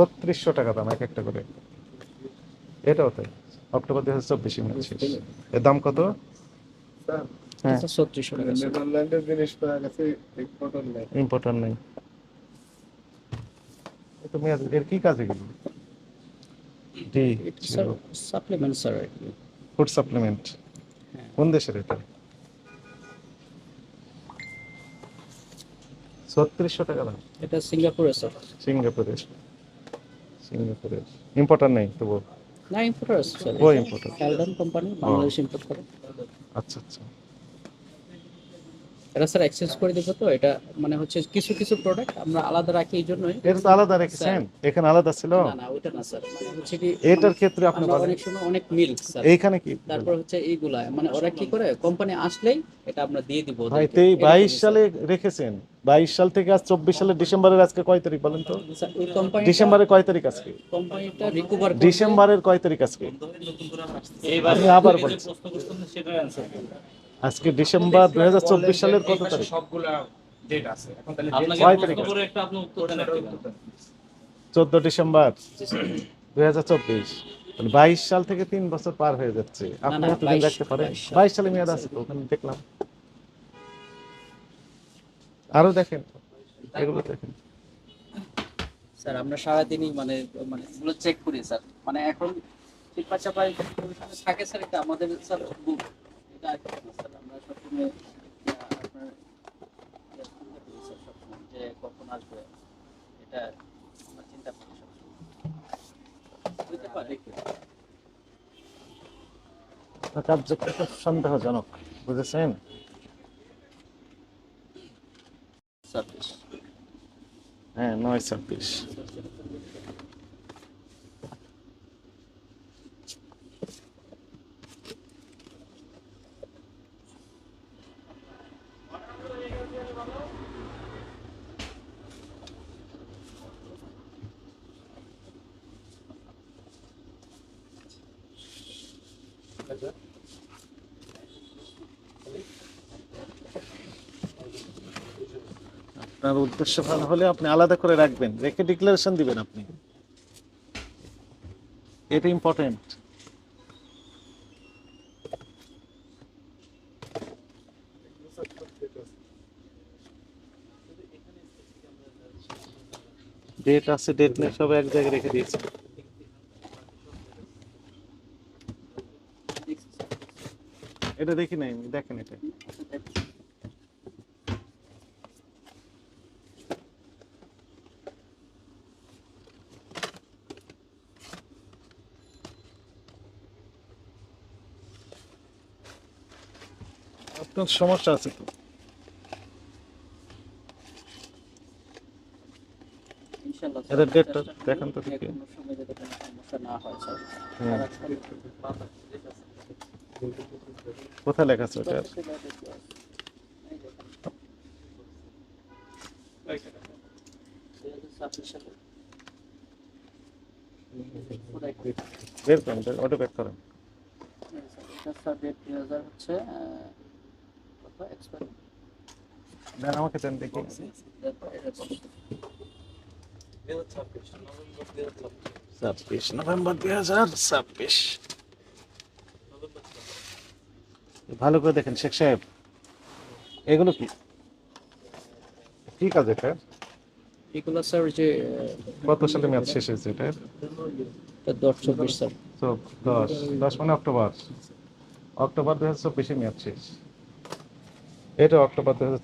ছত্রিশশো টাকা দাম এক একটা করে। এটাও তাই অক্টোবর দুই হাজার চব্বিশে মেয়াদ এর দাম কত? স্যার হ্যাঁ ইম্পর্টেন্ট নেই। ইম্পর্টেন্ট নেই। এ তো মেয়াদ এর কি কাজে গেল? D supplement sir food supplement হ্যাঁ। কোন দেশের এটা? ছত্রিশশো টাকা দাম। এটা সিঙ্গাপুরে স্যার সিঙ্গাপুরের ইম্পর্টেন্ট নেই তবু না ইম্পোর্টার স্যার ও ইম্পর্টেন্ট অ্যালডন কোম্পানি বাংলাদেশ ইম্পোর্ট করে। আচ্ছা আচ্ছা। এটা স্যার এক্সচেঞ্জ করে দেবো তো এটা মানে হচ্ছে কিছু কিছু প্রোডাক্ট আমরা আলাদা রাখি এই জন্যই। এটা তো আলাদা রেখেছেন এখানে আলাদা ছিল? না না ওইটা না স্যার মানে হচ্ছে কি এটার ক্ষেত্রে আপনি বলেন অনেক সময় অনেক মিল স্যার এইখানে কি? তারপর হচ্ছে এইগুলা মানে ওরা কি করে কোম্পানি আসলেই এটা আমরা দিয়ে দিব ভাই ওদেরকে। তেই এরকমই বাইশ স্যার। সালে রেখেছেন। বাইশ সাল থেকে আজ চব্বিশ সালের ডিসেম্বরের আজকে কয় তারিখ বলেন তো? ডিসেম্বরের কয় তারিখ আজকে? ডিসেম্বরের কয় তারিখ আজকে? আমি আবার বলছি। আজকে ডিসেম্বর দুই হাজার চব্বিশ সালের কত তারিখ? সবগুলা ডেট আছে এখন তাহলে আপনাকে কয় প্রশ্ন তারিখ? করে একটা আপনি উত্তর দেন একটা। চোদ্দ ডিসেম্বর দুই হাজার চব্বিশ। বাইশ সাল থেকে তিন বছর পার হয়ে যাচ্ছে। আপনি রাখতে পারেন বাইশ সালে মেয়াদ আছে তো ওখানে দেখলাম। আরও দেখেন। এগুলো দেখেন। স্যার আমরা সারাদিনই মানে মানে এগুলো চেক করি স্যার। মানে এখন চাপাই থাকে স্যার এটা আমাদের স্যার বুক এটা স্যার আমরা সবসময় আপনার চিন্তা করি স্যার সবসময় যে কখন আসবে এটা আমরা চিন্তা করি সবসময় হইতে পারে সন্দেহজনক বুঝেছেন? হ্যাঁ নয় ছাব্বিশ আপনার উদ্দেশ্য ভালো হলে আপনি আলাদা করে রাখবেন, রেখে ডিক্লারেশন দিবেন আপনি। এটা ইম্পর্টেন্ট ডেট আছে ডেট নেই, সব এক জায়গায় রেখে দিয়েছে। এটা দেখি নাই, দেখেন এটা। আপনার সমস্যা আছে তো এদের ডেটটা দেখান তো দেখি। হয় হ্যাঁ। কোথায় লেখা আছে ওটা? বের করেন ওটা বের করেন স্যার, ডেট দুই হাজার হচ্ছে দেন আমাকে দেন দেখি। ছাব্বিশ নভেম্বর দুই হাজার ছাব্বিশ ভালো করে দেখেন শেখ সাহেব। এগুলো কি? কি কাজ এটা? এগুলো স্যার যে কত সালে মেয়াদ শেষ হয়েছে এটা? দশ চব্বিশ স্যার দশ দশ মানে অক্টোবর। অক্টোবর দু হাজার চব্বিশে মেয়াদ শেষ। এটা অক্টোবর দু হাজার